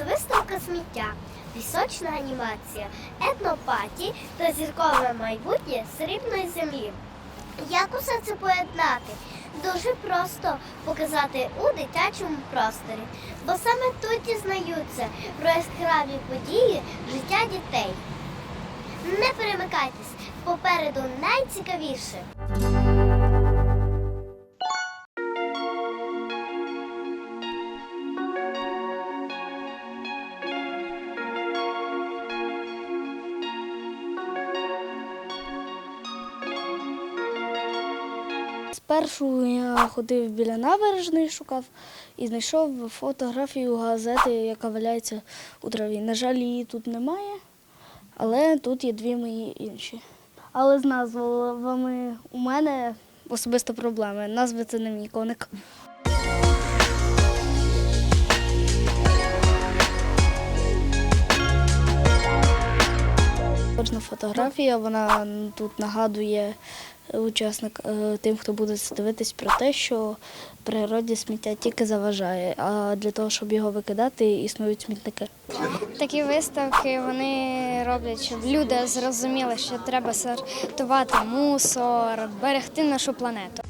фотовиставка сміття, пісочна анімація, етнопаті та зіркове майбутнє срібної землі. Як усе це поєднати? Дуже просто показати у дитячому просторі, бо саме тут дізнаються про яскраві події життя дітей. Не перемикайтесь, попереду найцікавіше. Спершу я ходив біля набережної, шукав і знайшов фотографію газети, яка валяється у траві. На жаль, її тут немає, але тут є дві мої інші. Але з назвами у мене особисто проблеми. Назви це не мій коник. Кожна фотографія вона тут нагадує учасник е, тим, хто буде це дивитись, про те, що природі сміття тільки заважає, а для того, щоб його викидати, існують смітники. Такі виставки вони роблять, щоб люди зрозуміли, що треба сортувати мусор, берегти нашу планету.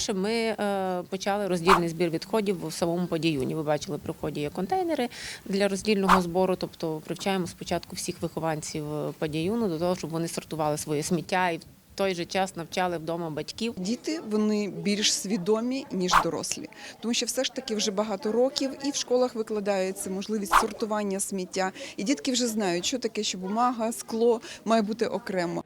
По-перше, ми е, почали роздільний збір відходів в самому подіюні. Ви бачили, при вході є контейнери для роздільного збору. Тобто привчаємо спочатку всіх вихованців е, подіюну до того, щоб вони сортували своє сміття і в той же час навчали вдома батьків. Діти вони більш свідомі ніж дорослі, тому що все ж таки вже багато років і в школах викладається можливість сортування сміття, і дітки вже знають, що таке, що бумага, скло має бути окремо.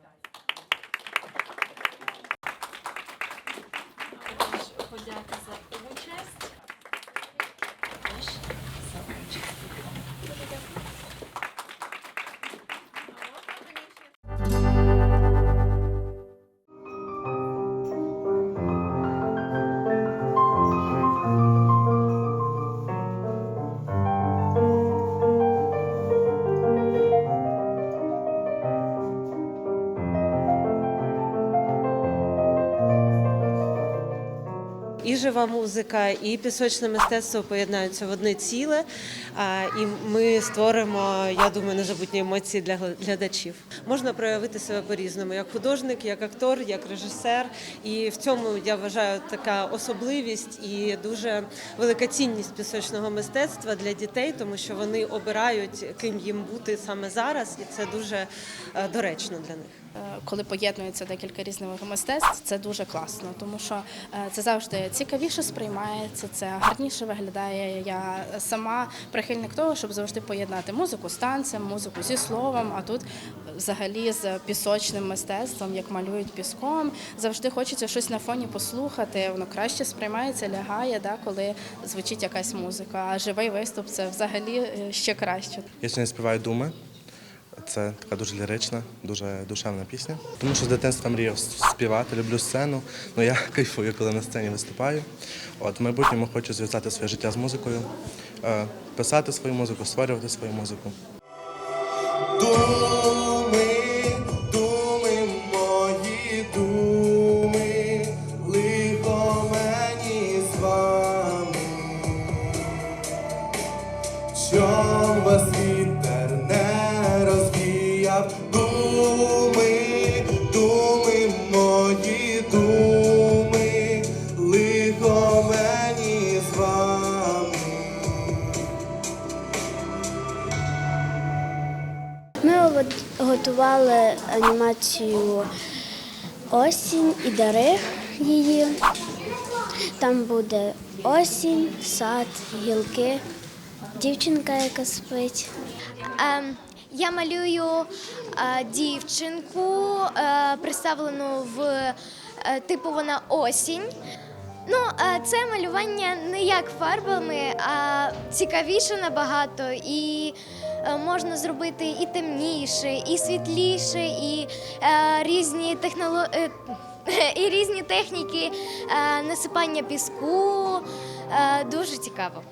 Жива музика, і пісочне мистецтво поєднаються в одне ціле. І ми створимо, я думаю, незабутні емоції для глядачів. Можна проявити себе по-різному, як художник, як актор, як режисер. І в цьому я вважаю така особливість і дуже велика цінність пісочного мистецтва для дітей, тому що вони обирають, ким їм бути саме зараз, і це дуже е, доречно для них. Е, коли поєднується декілька різних мистецтв, це дуже класно, тому що е, це завжди цікавіше сприймається, це гарніше виглядає. Я сама прихильник того, щоб завжди поєднати музику з танцем, музику зі словом. А тут взагалі з пісочним мистецтвом, як малюють піском, завжди хочеться щось на фоні послухати. Воно краще сприймається, лягає, да, коли звучить якась музика. А живий виступ це взагалі е, ще краще. Я сьогодні співаю думи. Це така дуже лірична, дуже душевна пісня. Тому що з дитинства мріяв співати, люблю сцену. Ну я кайфую, коли на сцені виступаю. От в майбутньому хочу зв'язати своє життя з музикою, е, писати свою музику, створювати свою музику. Думи, думи, мої думи, лихо мені з вами, вас вітер готували анімацію осінь і дари її. Там буде осінь, сад, гілки, дівчинка, яка спить. Ем, Я малюю е, дівчинку, е, представлену в е, типу вона осінь. Ну, це малювання не як фарбами, а цікавіше набагато. І можна зробити і темніше, і світліше, і е, різні техноло... е, і різні техніки е, насипання піску. Е, Дуже цікаво.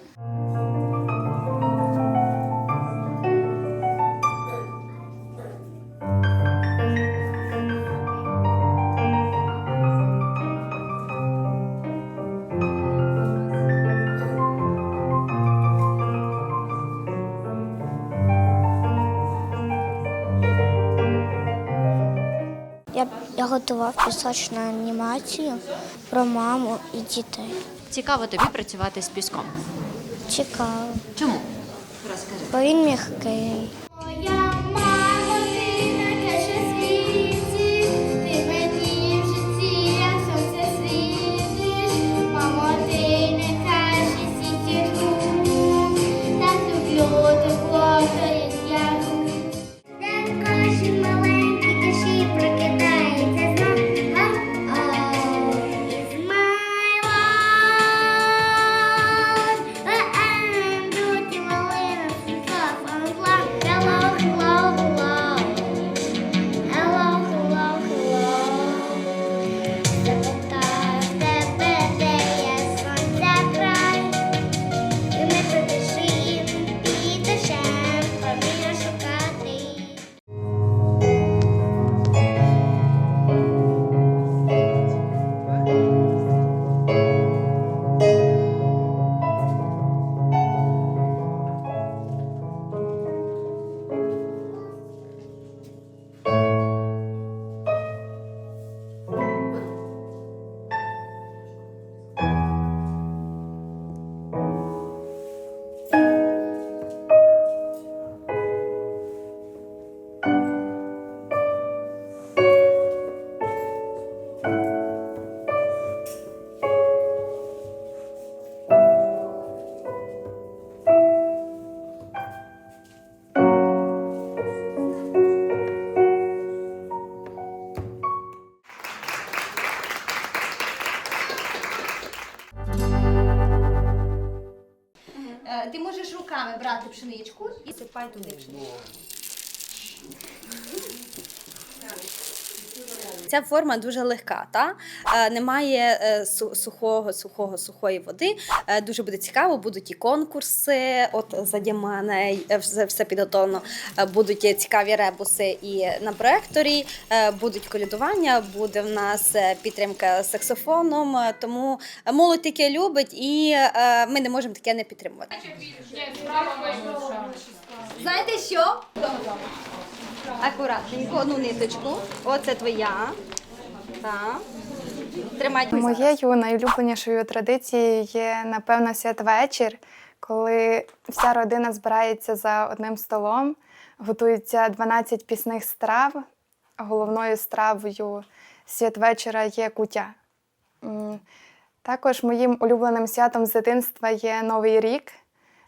Готував пісочну анімацію про маму і дітей. Цікаво тобі працювати з піском. Цікаво, Чому? Розкажи. бо він м'який. 拜读的 Ця форма дуже легка, та Е, немає е, сухого, сухого, сухої води. Е, Дуже буде цікаво. Будуть і конкурси. От заді мене все, все підготовлено. Будуть цікаві ребуси і на проекторі. Будуть колядування. Буде в нас підтримка саксофоном. Тому молодь таке любить, і ми не можемо таке не підтримувати. Знаєте що? Акуратненько, одну ниточку. Оце твоя. Так. Тримай. Моєю найулюбленішою традицією є, напевно, святвечір, коли вся родина збирається за одним столом, готується 12 пісних страв. Головною стравою святвечора є куття. Також моїм улюбленим святом з дитинства є Новий рік.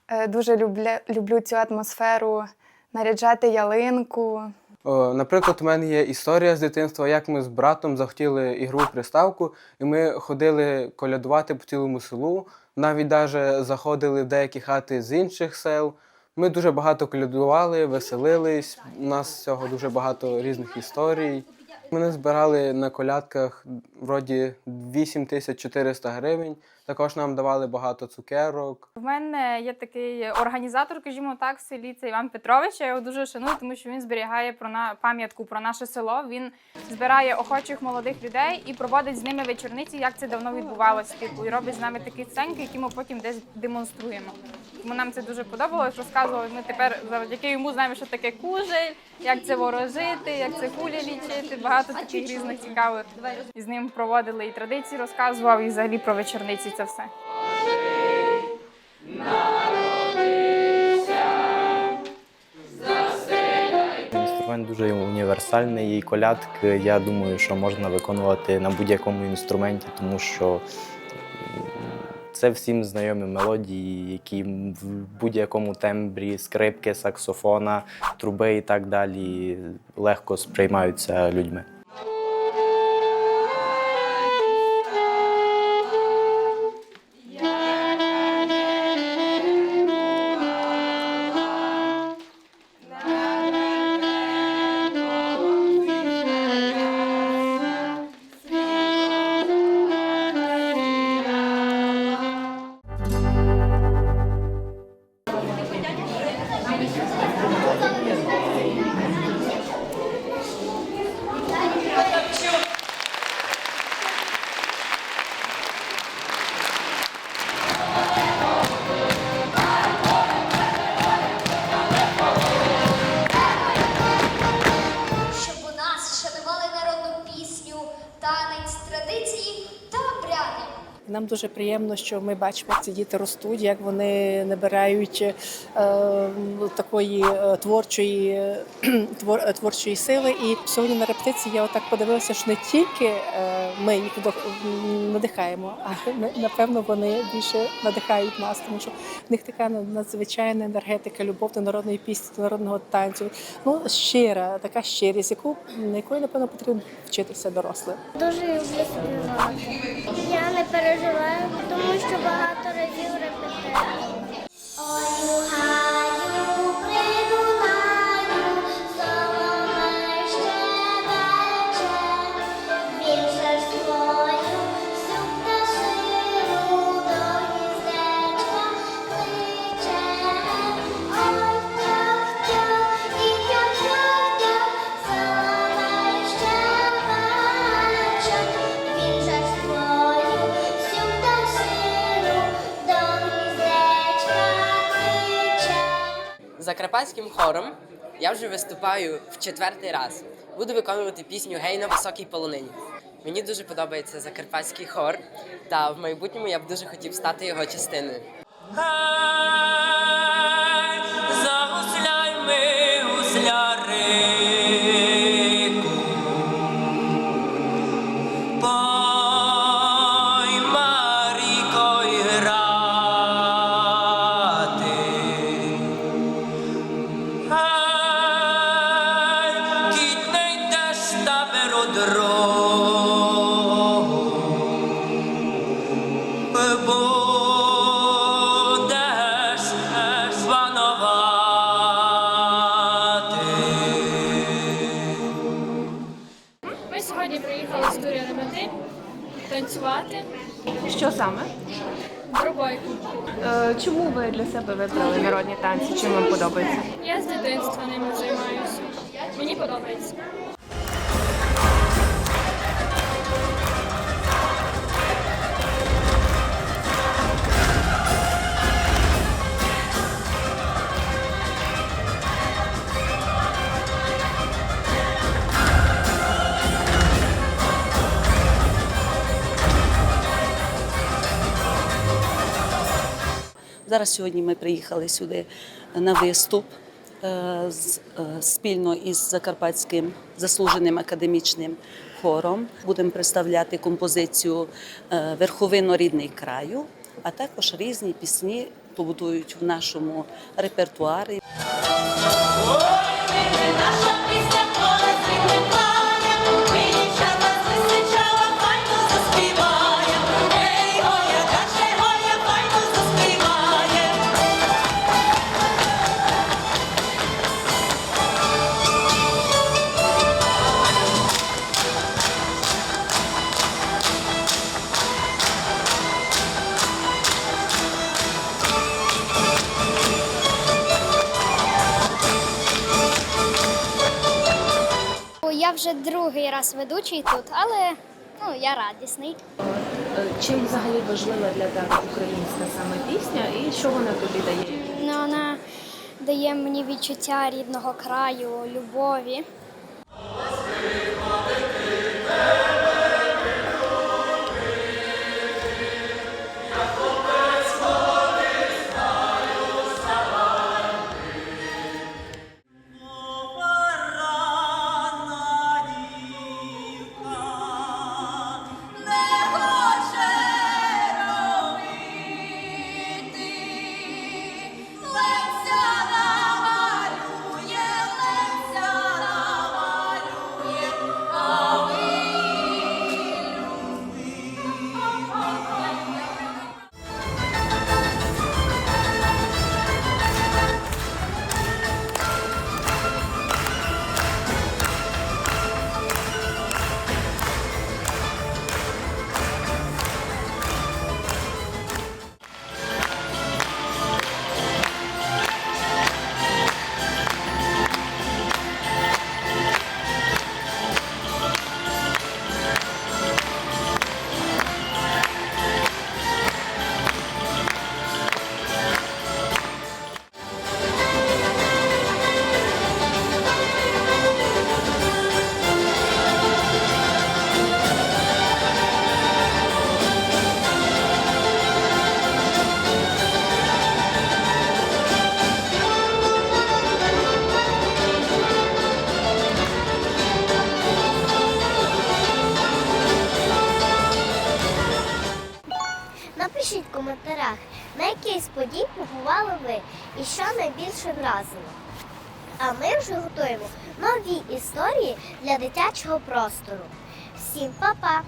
Е, Дуже люблю, люблю цю атмосферу наряджати ялинку. Наприклад, у мене є історія з дитинства, як ми з братом захотіли ігрову приставку, і ми ходили колядувати по цілому селу, навіть даже заходили в деякі хати з інших сел. Ми дуже багато колядували, веселились. У нас цього дуже багато різних історій. Ми збирали на колядках вроді 8400 гривень. Також нам давали багато цукерок. В мене є такий організатор, скажімо так, в селі це Іван Петрович. Я його дуже шаную, тому що він зберігає про на пам'ятку про наше село. Він збирає охочих молодих людей і проводить з ними вечорниці, як це давно відбувалося. Типу, і робить з нами такі сценки, які ми потім десь демонструємо. Тому нам це дуже подобалось. Розказували. Ми тепер завдяки йому знаємо, що таке кужель, як це ворожити, як це кулі лічити. Багато таких різних цікавих. І з ним проводили і традиції, розказував, і взагалі про вечорниці це все. Інструмент дуже універсальний і колядки. Я думаю, що можна виконувати на будь-якому інструменті, тому що це всім знайомі мелодії, які в будь-якому тембрі скрипки, саксофона, труби і так далі легко сприймаються людьми. Нам дуже приємно, що ми бачимо, як ці діти ростуть, як вони набирають е, такої е, творчої, твор, е, творчої сили. І сьогодні на репетиції я отак подивилася, що не тільки е, ми їх надихаємо, а напевно вони більше надихають нас, тому що в них така надзвичайна енергетика, любов до народної пісні, до народного танцю. Ну щира, така щирість, яку на якої напевно потрібно вчитися дорослим. Дуже люблю. Я не переживаю, тому що Закарпатським хором я вже виступаю в четвертий раз. Буду виконувати пісню Гей на високій полонині. Мені дуже подобається закарпатський хор, та в майбутньому я б дуже хотів стати його частиною. Саме? Дробойку. Е, Чому ви для себе вибрали народні танці? Чим вам подобається? Я з дитинства ними займаюся. Мені подобається. Зараз сьогодні ми приїхали сюди на виступ е, е, спільно із Закарпатським заслуженим академічним хором. Будемо представляти композицію е, Верховино рідний краю, а також різні пісні побудують в нашому репертуарі. Вже другий раз ведучий тут, але ну, я радісний. Чим взагалі важлива для тебе українська саме пісня і що вона тобі дає? Ну, вона дає мені відчуття рідного краю, любові. Найбільше вразило. А ми вже готуємо нові історії для дитячого простору. Всім па-па!